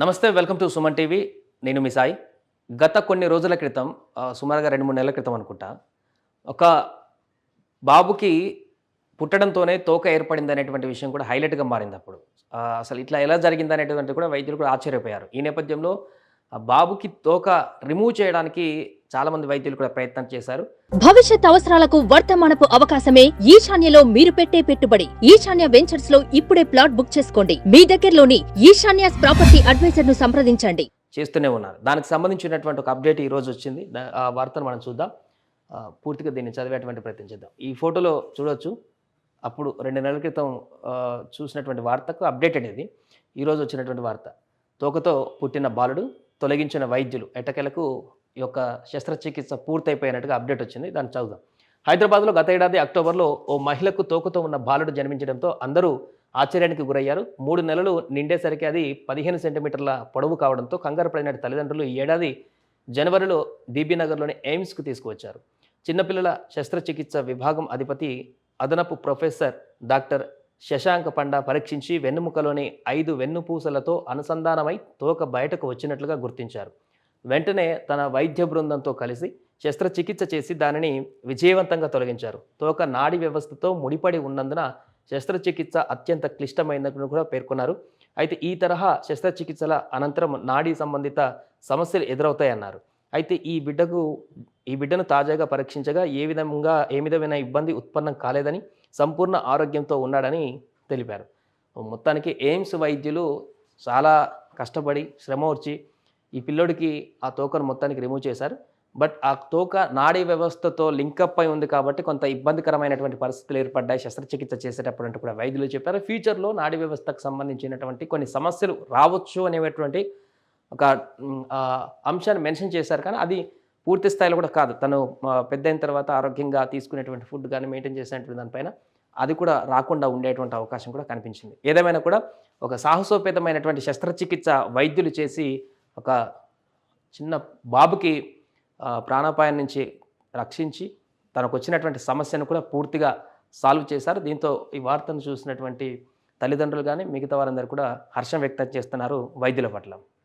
నమస్తే welcome to Suman TV. నేను మీ సాయి. గత కొన్ని రోజుల క్రితం సుమారుగా రెండు మూడు నెలల క్రితం అనుకుంటా ఒక బాబుకి పుట్టడంతోనే తోక ఏర్పడింది అనేటువంటి విషయం కూడా హైలైట్గా మారింది అప్పుడు. అసలు ఇట్లా ఎలా జరిగింది అనేటువంటి కూడా వైద్యులు కూడా ఆశ్చర్యపోయారు. ఈ నేపథ్యంలో ఆ బాబుకి తోక రిమూవ్ చేయడానికి చాలామంది వైద్యులు కూడా ప్రయత్నం చేశారు. భవిష్యత్ అవసరాలకు వర్తమానపు అవకాశమే ఈశాన్యలో మీరు పెట్టే పెట్టుబడి. ఈశాన్య వెంచర్స్లో ఇప్పుడే ప్లాట్ బుక్ చేసుకోండి. మీ దగ్గరలోని ఈశాన్య ప్రాపర్టీ అడ్వైజర్ను సంప్రదించండి. చేస్తూనే ఉన్నారు. దానికి సంబంధించినటువంటి ఒక అప్డేట్ ఈ రోజు వచ్చింది. ఆ వార్తను మనం చూద్దాం. పూర్తిగా దీన్ని చదివేటువంటి ప్రయత్నం చేద్దాం. ఈ ఫోటోలో చూడొచ్చు. అప్పుడు రెండు నెలల క్రితం చూసినటువంటి వార్తకు అప్డేటెడ్ ఇది ఈరోజు వచ్చినటువంటి వార్త. తోకతో పుట్టిన బాలుడు తొలగించిన వైద్యులు ఎటకెలకు ఈ యొక్క శస్త్రచికిత్స పూర్తయిపోయినట్టుగా అప్డేట్ వచ్చింది. దాన్ని చదువుదాం. హైదరాబాద్లో గత ఏడాది అక్టోబర్లో ఓ మహిళకు తోకతో ఉన్న బాలుడు జన్మించడంతో అందరూ ఆశ్చర్యానికి గురయ్యారు. మూడు నెలలు నిండేసరికి అది పదిహేను సెంటీమీటర్ల పొడవు కావడంతో కంగారు పడిన తల్లిదండ్రులు ఈ ఏడాది జనవరిలో బీబీ నగర్లోని ఎయిమ్స్కు తీసుకువచ్చారు. చిన్నపిల్లల శస్త్రచికిత్స విభాగం అధిపతి అదనపు ప్రొఫెసర్ డాక్టర్ శశాంక పండ పరీక్షించి వెన్నుముకలోని ఐదు వెన్నుపూసలతో అనుసంధానమై తోక బయటకు వచ్చినట్లుగా గుర్తించారు. వెంటనే తన వైద్య బృందంతో కలిసి శస్త్రచికిత్స చేసి దానిని విజయవంతంగా తొలగించారు. తోక నాడి వ్యవస్థతో ముడిపడి ఉన్నందున శస్త్రచికిత్స అత్యంత క్లిష్టమైందని కూడా పేర్కొన్నారు. అయితే ఈ తరహా శస్త్రచికిత్సల అనంతరం నాడీ సంబంధిత సమస్యలు ఎదురవుతాయన్నారు. అయితే ఈ బిడ్డకు ఈ బిడ్డను తాజాగా పరీక్షించగా ఏ విధంగా ఏ విధమైన ఇబ్బంది ఉత్పన్నం కాలేదని సంపూర్ణ ఆరోగ్యంతో ఉన్నాడని తెలిపారు. మొత్తానికి ఎయిమ్స్ వైద్యులు చాలా కష్టపడి శ్రమ వచ్చి ఈ పిల్లోడికి ఆ తోకను మొత్తానికి రిమూవ్ చేశారు. బట్ ఆ తోక నాడీ వ్యవస్థతో లింకప్ అయి ఉంది కాబట్టి కొంత ఇబ్బందికరమైనటువంటి పరిస్థితులు ఏర్పడ్డాయి. శస్త్రచికిత్స చేసేటప్పుడు కూడా వైద్యులు చెప్పారు. ఫ్యూచర్లో నాడీ వ్యవస్థకు సంబంధించినటువంటి కొన్ని సమస్యలు రావచ్చు అనేటువంటి ఒక అంశాన్ని మెన్షన్ చేశారు. కానీ అది పూర్తి స్థాయిలో కూడా కాదు. తను పెద్ద అయిన తర్వాత ఆరోగ్యంగా తీసుకునేటువంటి ఫుడ్ కానీ మెయింటైన్ చేసినటువంటి దానిపైన అది కూడా రాకుండా ఉండేటువంటి అవకాశం కూడా కనిపించింది. ఏదేమైనా కూడా ఒక సాహసోపేతమైనటువంటి శస్త్రచికిత్స వైద్యులు చేసి ఒక చిన్న బాబుకి ప్రాణాపాయం నుంచి రక్షించి తనకు వచ్చినటువంటి సమస్యను కూడా పూర్తిగా సాల్వ్ చేశారు. దీంతో ఈ వార్తను చూసినటువంటి తల్లిదండ్రులు కానీ మిగతా వారందరూ కూడా హర్షం వ్యక్తం చేస్తున్నారు వైద్యుల పట్ల.